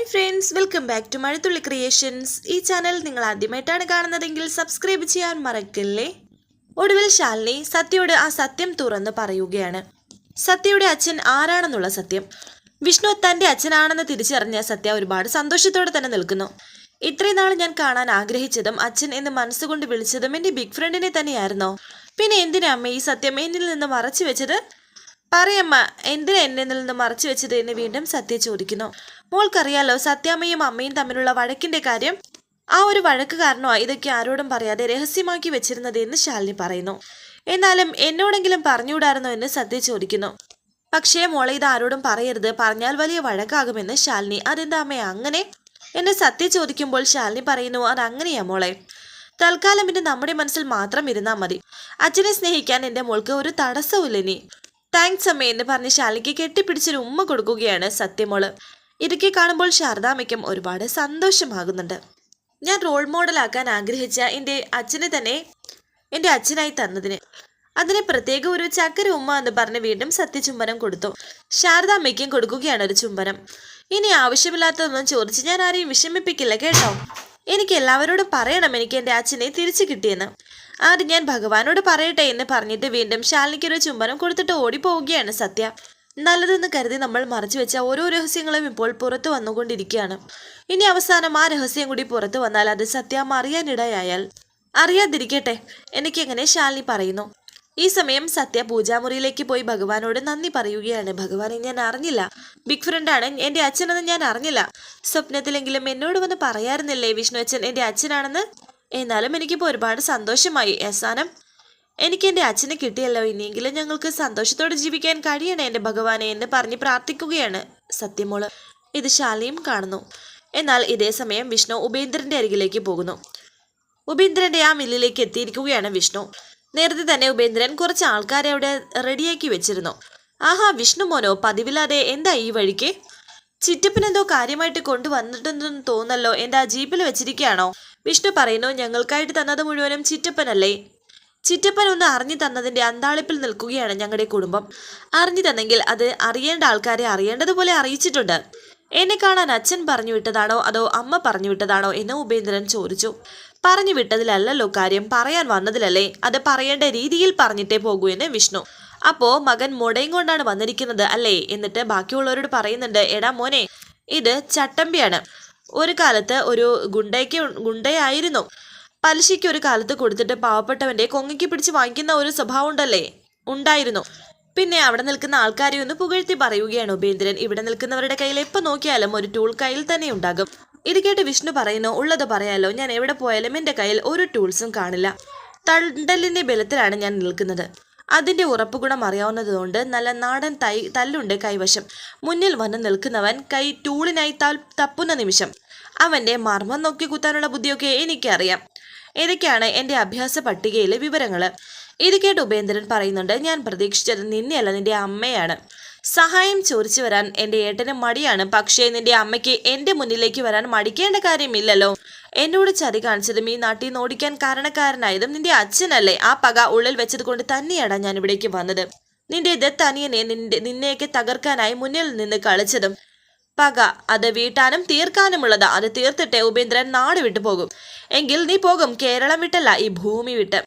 Hi friends welcome back to Mazhathulli creations ഈ channel നിങ്ങൾ ആദ്യമായിട്ടാണ് കാണുന്നതെങ്കിൽ സബ്സ്ക്രൈബ് ചെയ്യാൻ മറക്കല്ലേ? ഒടുവിൽ ശാലിനി സത്യയോട് ആ സത്യം തുറന്ന് പറയുകയാണ്. സത്യയുടെ അച്ഛൻ ആരാണെന്നുള്ള സത്യം. വിഷ്ണു തന്റെ അച്ഛനാണെന്ന് തിരിച്ചറിഞ്ഞ സത്യ ഒരുപാട് സന്തോഷത്തോടെ തന്നെ നിൽക്കുന്നു. ഇത്രയും നാൾ ഞാൻ കാണാൻ ആഗ്രഹിച്ചതും അച്ഛൻ എന്ന് മനസ്സുകൊണ്ട് വിളിച്ചതും എന്റെ ബിഗ് ഫ്രണ്ടിനെ തന്നെയായിരുന്നോ? പിന്നെ എന്തിനാ അമ്മ ഈ സത്യം എന്നിൽ നിന്ന് മറച്ചു വെച്ചത്? പറയമ്മ എന്തിനാ എന്നെ നിന്ന് മറച്ചു വെച്ചത് എന്ന് വീണ്ടും സത്യ ചോദിക്കുന്നു. മോൾക്കറിയാലോ സത്യാമ്മയും അമ്മയും തമ്മിലുള്ള വഴക്കിന്റെ കാര്യം? ആ ഒരു വഴക്ക് കാരണമോ ഇതൊക്കെ ആരോടും പറയാതെ രഹസ്യമാക്കി വെച്ചിരുന്നത് എന്ന് ശാലിനി പറയുന്നു. എന്നാലും എന്നോടെങ്കിലും പറഞ്ഞുകൂടായിരുന്നോ എന്ന് സത്യ ചോദിക്കുന്നു. പക്ഷേ മോളെ ഇത് ആരോടും പറയരുത്. പറഞ്ഞാൽ വലിയ വഴക്കാകുമെന്ന് ശാലിനി. അതെന്താ അമ്മയെ അങ്ങനെ? എന്നെ സത്യ ചോദിക്കുമ്പോൾ ശാലിനി പറയുന്നു അത് അങ്ങനെയാ മോളെ. തൽക്കാലം ഇത് നമ്മുടെ മനസ്സിൽ മാത്രം ഇരുന്നാൽ മതി. അച്ഛനെ സ്നേഹിക്കാൻ എന്റെ മോൾക്ക് ഒരു തടസ്സവും ഇനി. താങ്ക്സ് അമ്മ എന്ന് പറഞ്ഞ് ശാലിക്ക് കെട്ടിപ്പിടിച്ചൊരു ഉമ്മ കൊടുക്കുകയാണ് സത്യമോൾ. ഇതൊക്കെ കാണുമ്പോൾ ശാരദാമ്മയ്ക്കും ഒരുപാട് സന്തോഷമാകുന്നുണ്ട്. ഞാൻ റോൾ മോഡലാക്കാൻ ആഗ്രഹിച്ച എന്റെ അച്ഛനെ തന്നെ എന്റെ അച്ഛനായി തന്നതിന്. അതിന് പ്രത്യേക ഒരു ചക്കര ഉമ്മ എന്ന് പറഞ്ഞ് വീണ്ടും സത്യചുംബനം കൊടുത്തു. ശാരദാമ്മയ്ക്കും കൊടുക്കുകയാണ് ഒരു ചുംബനം. ഇനി ആവശ്യമില്ലാത്തതൊന്നും ചോദിച്ച് ഞാൻ ആരെയും വിഷമിപ്പിക്കില്ല കേട്ടോ? എനിക്ക് എല്ലാവരോടും പറയണം എനിക്ക് എന്റെ അച്ഛനെ തിരിച്ചു കിട്ടിയെന്ന്. ആദ്യം ഞാൻ ഭഗവാനോട് പറയട്ടെ എന്ന് പറഞ്ഞിട്ട് വീണ്ടും ശാലിനിക്കൊരു ചുംബനം കൊടുത്തിട്ട് ഓടിപ്പോവുകയാണ് സത്യ. നല്ലതെന്ന് കരുതി നമ്മൾ മറച്ചു വെച്ച ഓരോ രഹസ്യങ്ങളും ഇപ്പോൾ പുറത്തു വന്നുകൊണ്ടിരിക്കുകയാണ്. ഇനി അവസാനം ആ രഹസ്യം കൂടി പുറത്തു വന്നാൽ അത് സത്യ അറിയാനിടയായാൽ അറിയാതിരിക്കട്ടെ എനിക്കെങ്ങനെ ശാലിനി പറയുന്നു? ഈ സമയം സത്യ പൂജാമുറിയിലേക്ക് പോയി ഭഗവാനോട് നന്ദി പറയുകയാണ്. ഭഗവാനെ ഞാൻ അറിഞ്ഞില്ല. ബിഗ് ഫ്രണ്ടാണ് എന്റെ അച്ഛനെന്ന് ഞാൻ അറിഞ്ഞില്ല. സ്വപ്നത്തിലെങ്കിലും എന്നോട് വന്ന് പറയാറുന്നില്ലേ വിഷ്ണു അച്ഛൻ എന്റെ അച്ഛനാണെന്ന്? എന്നാലും എനിക്കിപ്പോൾ ഒരുപാട് സന്തോഷമായി. അവസാനം എനിക്ക് എന്റെ അച്ഛനെ കിട്ടിയല്ലോ. ഇനിയെങ്കിലും ഞങ്ങൾക്ക് സന്തോഷത്തോടെ ജീവിക്കാൻ കഴിയണേ എന്റെ ഭഗവാനെ എന്ന് പറഞ്ഞ് പ്രാർത്ഥിക്കുകയാണ് സത്യമോൾ. ഇത് ശാലിയും കാണുന്നു. എന്നാൽ ഇതേ സമയം വിഷ്ണു ഉപേന്ദ്രന്റെ അരികിലേക്ക് പോകുന്നു. ഉപേന്ദ്രന്റെ ആ മില്ലിലേക്ക് എത്തിയിരിക്കുകയാണ് വിഷ്ണു. നേരത്തെ തന്നെ ഉപേന്ദ്രൻ കുറച്ച് ആൾക്കാരെ അവിടെ റെഡിയാക്കി വെച്ചിരുന്നു. ആഹാ വിഷ്ണു മോനോ പതിവില്ലാതെ എന്താ ഈ വഴിക്ക്? ചിറ്റപ്പനെന്തോ കാര്യമായിട്ട് കൊണ്ടുവന്നിട്ടുണ്ടെന്ന് തോന്നല്ലോ എന്താ ജീപ്പിൽ വെച്ചിരിക്കുകയാണോ? വിഷ്ണു പറയുന്നു ഞങ്ങൾക്കായിട്ട് തന്നത് മുഴുവനും ചിറ്റപ്പനല്ലേ? ചിറ്റപ്പൻ ഒന്ന് അറിഞ്ഞു തന്നതിന്റെ അന്താളിപ്പിൽ നിൽക്കുകയാണ് ഞങ്ങളുടെ കുടുംബം. അറിഞ്ഞു തന്നെങ്കിൽ അത് അറിയേണ്ട ആൾക്കാരെ അറിയേണ്ടതുപോലെ അറിയിച്ചിട്ടുണ്ട്. എന്നെ കാണാൻ അച്ഛൻ പറഞ്ഞു വിട്ടതാണോ അതോ അമ്മ പറഞ്ഞു വിട്ടതാണോ എന്ന് ഉപേന്ദ്രൻ ചോദിച്ചു. പറഞ്ഞു വിട്ടതിലല്ലല്ലോ കാര്യം. പറയാൻ വന്നതിലല്ലേ. അത് പറയേണ്ട രീതിയിൽ പറഞ്ഞിട്ടേ പോകൂ എന്ന് വിഷ്ണു. അപ്പോ മകൻ മുടയും കൊണ്ടാണ് വന്നിരിക്കുന്നത് അല്ലേ? എന്നിട്ട് ബാക്കിയുള്ളവരോട് പറയുന്നുണ്ട് എടാ മോനെ ഇത് ചട്ടമ്പിയാണ്. ഒരു കാലത്ത് ഒരു ഗുണ്ടയ്ക്ക് ഗുണ്ടയായിരുന്നു. പലിശയ്ക്ക് ഒരു കാലത്ത് കൊടുത്തിട്ട് പാവപ്പെട്ടവന്റെ കൊങ്ങയ്ക്ക് പിടിച്ച് വാങ്ങിക്കുന്ന ഒരു സ്വഭാവം ഉണ്ടല്ലേ ഉണ്ടായിരുന്നു. പിന്നെ അവിടെ നിൽക്കുന്ന ആൾക്കാരെ ഒന്ന് പുകഴ്ത്തി പറയുകയാണ് ഉപേന്ദ്രൻ. ഇവിടെ നിൽക്കുന്നവരുടെ കയ്യിൽ എപ്പോൾ നോക്കിയാലും ഒരു ടൂൾ കയ്യിൽ തന്നെ ഉണ്ടാകും. ഇത് കേട്ട് വിഷ്ണു പറയുന്നു ഉള്ളത് പറയാലോ. ഞാൻ എവിടെ പോയാലും എന്റെ കയ്യിൽ ഒരു ടൂൾസും കാണില്ല. തണ്ടലിന്റെ ബലത്തിലാണ് ഞാൻ നിൽക്കുന്നത്. അതിന്റെ ഉറപ്പ് ഗുണം അറിയാവുന്നതുകൊണ്ട് നല്ല നാടൻ തൈ തല്ലുണ്ട് കൈവശം. മുന്നിൽ വന്ന് നിൽക്കുന്നവൻ കൈ ടൂളിനായി തപ്പുന്ന നിമിഷം അവന്റെ മർമ്മം നോക്കി കുത്താനുള്ള ബുദ്ധിയൊക്കെ എനിക്കറിയാം. ഇതൊക്കെയാണ് എന്റെ അഭ്യാസ പട്ടികയിലെ വിവരങ്ങൾ ഇത് കേട്ട് ഉപേന്ദ്രൻ പറയുന്നുണ്ട് ഞാൻ പ്രതീക്ഷിച്ചത് നിന്നെയല്ല നിന്റെ അമ്മയാണ്. സഹായം ചോദിച്ചു വരാൻ എന്റെ ഏട്ടന് മടിയാണ്. പക്ഷേ നിന്റെ അമ്മയ്ക്ക് എന്റെ മുന്നിലേക്ക് വരാൻ മടിക്കേണ്ട കാര്യമില്ലല്ലോ. എന്നോട് ചതി കാണിച്ചതും ഈ നാട്ടിൽ നിന്ന് ഓടിക്കാൻ കാരണക്കാരനായതും നിന്റെ അച്ഛനല്ലേ. ആ പക ഉള്ളിൽ വെച്ചത് കൊണ്ട് തന്നെയാണ് ഞാൻ ഇവിടേക്ക് വന്നത്. നിന്റെ ദത്തനിയനെ നിന്റെ നിന്നെയൊക്കെ തകർക്കാനായി മുന്നിൽ നിന്ന് കളിച്ചതും പക. അത് വീട്ടാനും തീർക്കാനുമുള്ളത്. അത് തീർത്തിട്ടേ ഉപേന്ദ്രൻ നാട് വിട്ടു പോകും. എങ്കിൽ നീ പോകും കേരളം വിട്ടല്ല ഈ ഭൂമി വിട്ട്.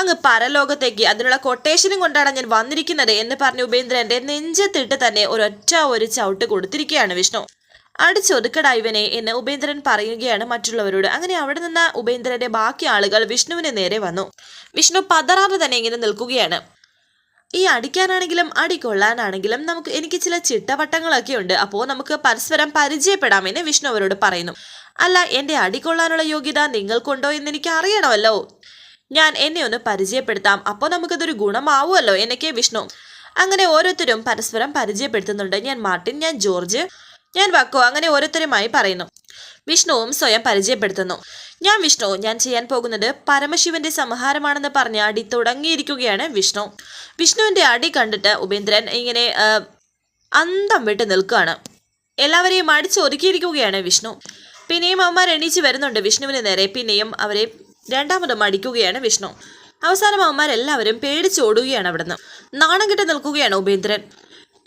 അങ്ങ് പരലോകത്തേക്ക്. അതിനുള്ള കൊട്ടേഷനും കൊണ്ടാണ് ഞാൻ വന്നിരിക്കുന്നത് എന്ന് പറഞ്ഞ് ഉപേന്ദ്രന്റെ നെഞ്ചത്തിട്ട് തന്നെ ഒരൊറ്റ ഒരു ചവിട്ട് കൊടുത്തിരിക്കുകയാണ് വിഷ്ണു. അടിച്ചൊതുക്കടാ ഇവനെ എന്ന് ഉപേന്ദ്രൻ പറയുകയാണ് മറ്റുള്ളവരോട്. അങ്ങനെ അവിടെ നിന്ന് ഉപേന്ദ്രന്റെ ബാക്കി ആളുകൾ വിഷ്ണുവിന് നേരെ വന്നു. വിഷ്ണു പതറാതെ തന്നെ ഇങ്ങനെ നിൽക്കുകയാണ്. ഈ അടിക്കാനാണെങ്കിലും അടി കൊള്ളാനാണെങ്കിലും നമുക്ക് എനിക്ക് ചില ചിട്ടവട്ടങ്ങളൊക്കെ ഉണ്ട് അപ്പോൾ നമുക്ക് പരസ്പരം പരിചയപ്പെടാമെന്ന് വിഷ്ണു അവരോട് പറയുന്നു. അല്ല എന്റെ അടി കൊള്ളാനുള്ള യോഗ്യത നിങ്ങൾക്കുണ്ടോ എന്ന് എനിക്ക് അറിയണമല്ലോ. ഞാൻ എന്നെ ഒന്ന് പരിചയപ്പെടുത്താം. അപ്പോൾ നമുക്കതൊരു ഗുണമാവുമല്ലോ എന്നൊക്കെ വിഷ്ണു. അങ്ങനെ ഓരോരുത്തരും പരസ്പരം പരിചയപ്പെടുത്തുന്നുണ്ട്. ഞാൻ മാർട്ടിൻ ഞാൻ ജോർജ് ഞാൻ വക്കോ അങ്ങനെ ഓരോരുത്തരുമായി പറയുന്നു. വിഷ്ണുവും സ്വയം പരിചയപ്പെടുത്തുന്നു. ഞാൻ വിഷ്ണു. ഞാൻ ചെയ്യാൻ പോകുന്നത് പരമശിവന്റെ സംഹാരമാണെന്ന് പറഞ്ഞ് അടി തുടങ്ങിയിരിക്കുകയാണ് വിഷ്ണു. വിഷ്ണുവിന്റെ അടി കണ്ടിട്ട് ഉപേന്ദ്രൻ ഇങ്ങനെ അന്തം വിട്ട് നിൽക്കുകയാണ്. എല്ലാവരെയും അടിച്ചൊതുക്കിയിരിക്കുകയാണ് വിഷ്ണു. പിന്നെയും അവന്മാർ എണീച്ച് വരുന്നുണ്ട് വിഷ്ണുവിന് നേരെ. പിന്നെയും അവരെ രണ്ടാമതും അടിക്കുകയാണ് വിഷ്ണു. അവസാനം അവന്മാരെല്ലാവരും പേടിച്ചോടുകയാണ് അവിടുന്ന്. നാണം കെട്ട് നിൽക്കുകയാണ് ഉപേന്ദ്രൻ.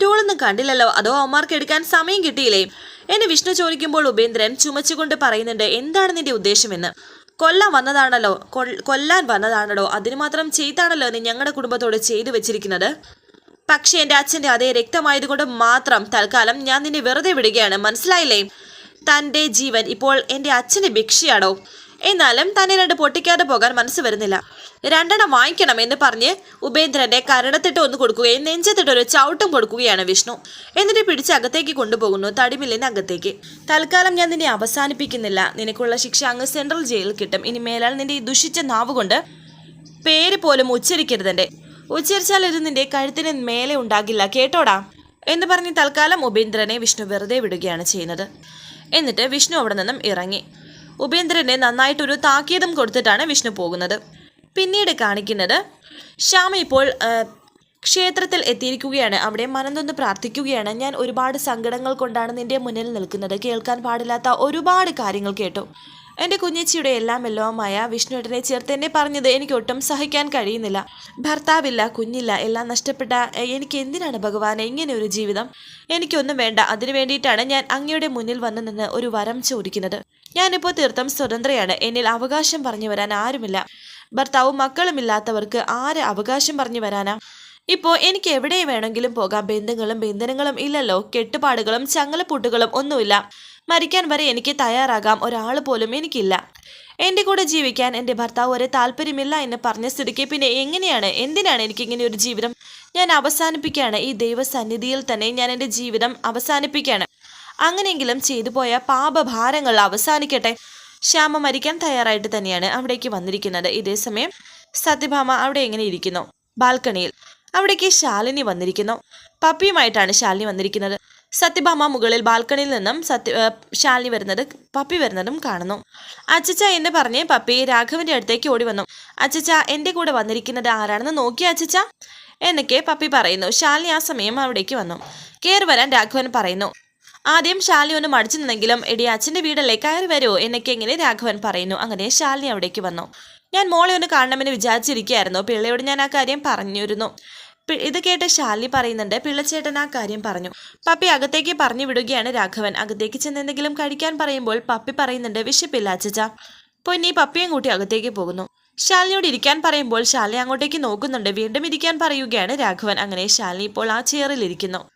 ടൂളൊന്നും കണ്ടില്ലല്ലോ. അതോ അവന്മാർക്ക് എടുക്കാൻ സമയം കിട്ടിയില്ലേ? എന്നെ വിഷ്ണു ചോദിക്കുമ്പോൾ ഉപേന്ദ്രൻ ചുമച്ചുകൊണ്ട് പറയുന്നുണ്ട് എന്താണ് നിന്റെ ഉദ്ദേശമെന്ന്? കൊല്ലാൻ വന്നതാണല്ലോ. കൊല്ലാൻ വന്നതാണല്ലോ. അതിന് മാത്രം ചെയ്താണല്ലോ നീ ഞങ്ങളുടെ കുടുംബത്തോട് ചെയ്തു വെച്ചിരിക്കുന്നത്? പക്ഷേ എന്റെ അച്ഛന്റെ അതേ രക്തമായതുകൊണ്ട് മാത്രം തൽക്കാലം ഞാൻ നിന്നെ വെറുതെ വിടുകയാണ്. മനസ്സിലായില്ലേ? തന്റെ ജീവൻ ഇപ്പോൾ എന്റെ അച്ഛന്റെ ഭിക്ഷയാണോ എന്നാലും തന്നെ രണ്ട് പൊട്ടിക്കാതെ പോകാൻ മനസ്സ് വരുന്നില്ല. രണ്ടെണ്ണം വാങ്ങിക്കണം എന്ന് പറഞ്ഞ് ഉപേന്ദ്രന്റെ കരണത്തിട്ട് ഒന്ന് കൊടുക്കുകയും നെഞ്ചത്തിട്ട് ഒരു ചവിട്ടും കൊടുക്കുകയാണ് വിഷ്ണു. എന്നിട്ട് പിടിച്ച് അകത്തേക്ക് കൊണ്ടുപോകുന്നു തടിമില്ലിന് അകത്തേക്ക്. തൽക്കാലം ഞാൻ നിന്നെ അവസാനിപ്പിക്കുന്നില്ല. നിനക്കുള്ള ശിക്ഷ അങ്ങ് സെൻട്രൽ ജയിലിൽ കിട്ടും. ഇനി മേലാൽ നിന്റെ ഈ ദുഷിച്ച നാവ് കൊണ്ട് പേര് പോലും ഉച്ചരിക്കരുതെന്റെ ഉച്ചരിച്ചാൽ ഇത് നിന്റെ കഴുത്തിന് മേലെ ഉണ്ടാകില്ല കേട്ടോടാ? എന്ന് പറഞ്ഞ് തൽക്കാലം ഉപേന്ദ്രനെ വിഷ്ണു വെറുതെ വിടുകയാണ് ചെയ്യുന്നത്. എന്നിട്ട് വിഷ്ണു അവിടെ നിന്നും ഇറങ്ങി. ഉപേന്ദ്രനെ നന്നായിട്ടൊരു താക്കീതും കൊടുത്തിട്ടാണ് വിഷ്ണു പോകുന്നത്. പിന്നീട് കാണിക്കുന്നത് ശ്യാമ ഇപ്പോൾ ക്ഷേത്രത്തിൽ എത്തിയിരിക്കുകയാണ്. അവിടെ മനംതൊന്ന് പ്രാർത്ഥിക്കുകയാണ്. ഞാൻ ഒരുപാട് സങ്കടങ്ങൾ കൊണ്ടാണ് നിന്റെ മുന്നിൽ നിൽക്കുന്നത്. കേൾക്കാൻ പാടില്ലാത്ത ഒരുപാട് കാര്യങ്ങൾ കേട്ടു. എന്റെ കുഞ്ഞച്ചിയുടെ എല്ലാം എല്ലാമായ വിഷ്ണുവേട്ടനെ ചേർത്ത് എന്നെ പറഞ്ഞത് എനിക്ക് ഒട്ടും സഹിക്കാൻ കഴിയുന്നില്ല. ഭർത്താവില്ല കുഞ്ഞില്ല എല്ലാം നഷ്ടപ്പെട്ട എനിക്ക് എന്തിനാണ് ഭഗവാനെ ഇങ്ങനെ ഒരു ജീവിതം? എനിക്കൊന്നും വേണ്ട. അതിനു വേണ്ടിയിട്ടാണ് ഞാൻ അങ്ങയുടെ മുന്നിൽ വന്നു നിന്ന് ഒരു വരം ചോദിക്കുന്നത്. ഞാനിപ്പോൾ തീർത്ഥം സ്വതന്ത്രയാണ്. എന്നിൽ അവകാശം പറഞ്ഞു വരാൻ ആരുമില്ല. ഭർത്താവും മക്കളും ഇല്ലാത്തവർക്ക് ആര് അവകാശം പറഞ്ഞു വരാനാ? ഇപ്പോൾ എനിക്ക് എവിടെ വേണമെങ്കിലും പോകാം. ബന്ധങ്ങളും ബന്ധനങ്ങളും ഇല്ലല്ലോ. കെട്ടുപാടുകളും ചങ്ങലപ്പൂട്ടുകളും ഒന്നുമില്ല. മരിക്കാൻ വരെ എനിക്ക് തയ്യാറാകാം. ഒരാൾ പോലും എനിക്കില്ല. എന്റെ കൂടെ ജീവിക്കാൻ എന്റെ ഭർത്താവ് ഒരു താല്പര്യമില്ല എന്ന് പറഞ്ഞ സ്ഥിതിക്ക് പിന്നെ എങ്ങനെയാണ്? എന്തിനാണ് എനിക്കിങ്ങനെ ഒരു ജീവിതം? ഞാൻ അവസാനിപ്പിക്കുകയാണ്. ഈ ദൈവസന്നിധിയിൽ തന്നെ ഞാൻ എന്റെ ജീവിതം അവസാനിപ്പിക്കുകയാണ്. അങ്ങനെയെങ്കിലും ചെയ്തു പോയ പാപഭാരങ്ങൾ അവസാനിക്കട്ടെ. ശ്യാമ മരിക്കാൻ തയ്യാറായിട്ട് തന്നെയാണ് അവിടേക്ക് വന്നിരിക്കുന്നത്. ഇതേസമയം സത്യഭാമ അവിടെ എങ്ങനെ ഇരിക്കുന്നു? ബാൽക്കണിയിൽ. അവിടേക്ക് ശാലിനി വന്നിരിക്കുന്നു. പപ്പിയുമായിട്ടാണ് ശാലിനി വന്നിരിക്കുന്നത്. സത്യഭാമ മുകളിൽ ബാൽക്കണിയിൽ നിന്നും സത്യ ശാലിനി വരുന്നത് പപ്പി വരുന്നതും കാണുന്നു. അച്ചച്ച എന്ന് പറഞ്ഞ് പപ്പി രാഘവന്റെ അടുത്തേക്ക് ഓടി വന്നു. അച്ചച്ച എന്റെ കൂടെ വന്നിരിക്കുന്നത് ആരാണെന്ന് നോക്കി അച്ചച്ച എന്നൊക്കെ പപ്പി പറയുന്നു. ശാലിനി ആ സമയം അവിടേക്ക് വന്നു. കയറി വരാൻ രാഘവൻ പറയുന്നു. ആദ്യം ശാലിനി ഒന്ന് മടിച്ചു നിന്നെങ്കിലും എടി അച്ഛന്റെ വീടല്ലേ? കയറി വരുമോ എന്നൊക്കെ ഇങ്ങനെ രാഘവൻ പറയുന്നു. അങ്ങനെ ശാലിനി അവിടേക്ക് വന്നു. ഞാൻ മോളെ ഒന്ന് കാണണമെന്ന് വിചാരിച്ചിരിക്കുകയായിരുന്നു. പിള്ളയോട് ഞാൻ ആ കാര്യം പറഞ്ഞിരുന്നു. ഇത് കേട്ട് ശാലിനി പറയുന്നുണ്ട്. പിള്ളച്ചേട്ടൻ ആ കാര്യം പറഞ്ഞു. പപ്പി അകത്തേക്ക് പറഞ്ഞു വിടുകയാണ് രാഘവൻ. അകത്തേക്ക് ചെന്ന് എന്തെങ്കിലും കഴിക്കാൻ പറയുമ്പോൾ പപ്പി പറയുന്നുണ്ട് വിശപ്പില്ല അച്ചച്ച പൊന്നി പപ്പിയും കൂട്ടി അകത്തേക്ക് പോകുന്നു. ശാലിനിയോട് ഇരിക്കാൻ പറയുമ്പോൾ ശാലിനി അങ്ങോട്ടേക്ക് നോക്കുന്നുണ്ട്. വീണ്ടും ഇരിക്കാൻ പറയുകയാണ് രാഘവൻ. അങ്ങനെ ശാലിനി ഇപ്പോൾ ആ ചെയറിൽ ഇരിക്കുന്നു.